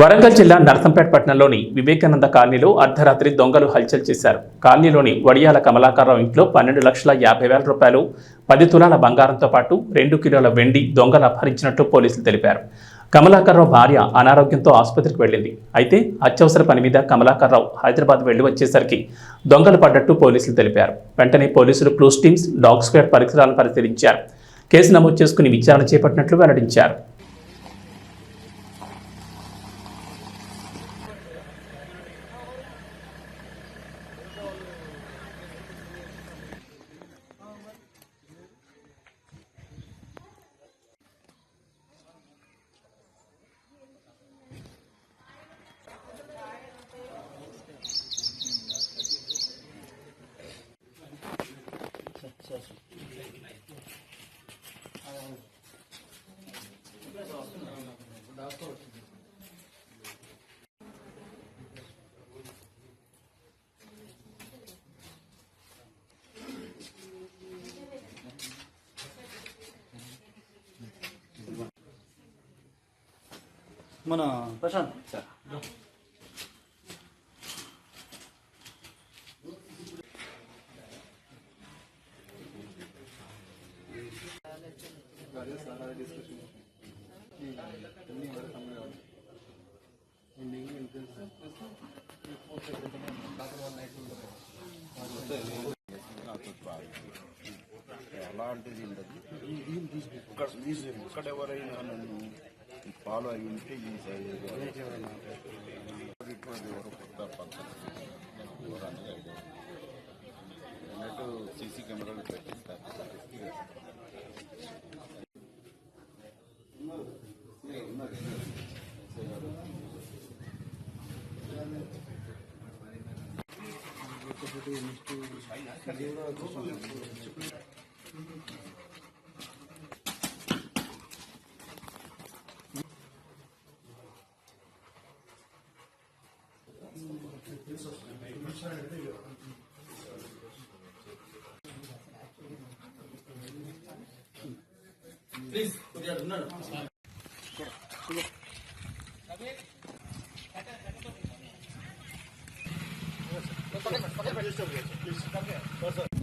వరంగల్ జిల్లా నర్సంపేట పట్టణంలోని వివేకానంద కాలనీలో అర్ధరాత్రి దొంగలు హల్చల్ చేశారు. కాలనీలోని వడియాల కమలాకారరావు ఇంట్లో పన్నెండు లక్షల యాభై వేల రూపాయలు పది తులాల బంగారంతో పాటు రెండు కిలోల వెండి దొంగలు అపహరించినట్లు పోలీసులు తెలిపారు. కమలాకర్రావు భార్య అనారోగ్యంతో ఆసుపత్రికి వెళ్ళింది. అయితే అత్యవసర పని మీద కమలాకర్రావు హైదరాబాద్ వెళ్ళి వచ్చేసరికి దొంగలు పడ్డట్టు పోలీసులు తెలిపారు. వెంటనే పోలీసులు క్లూస్ టీమ్స్ డాగ్ స్క్వేర్ పరిసరాలను పరిశీలించారు. కేసు నమోదు చేసుకుని విచారణ చేపట్టినట్లు వెల్లడించారు. మన ప్రశాంత్. సార్. అలాంటిది ఉండదు? ఇక్కడ ఇక్కడ ఎవరైనా నన్ను ఫాలో అయి ఉంటే ఈ ఇటువంటి ఎవరు కొత్త పద్ధతి అన్నట్టు సీసీ కెమెరాలు పెట్టిస్తారు ప్లీజ్ కొద్దిగా ఉన్నాడు పక్కన పక్కన ప్లీజ్